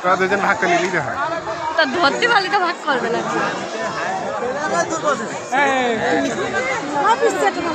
তোরা দুজন ভাগ করে নিলেই হয়। তা ধরতে পারলে তো ভাগ করবে না। অফিস থেকে চলো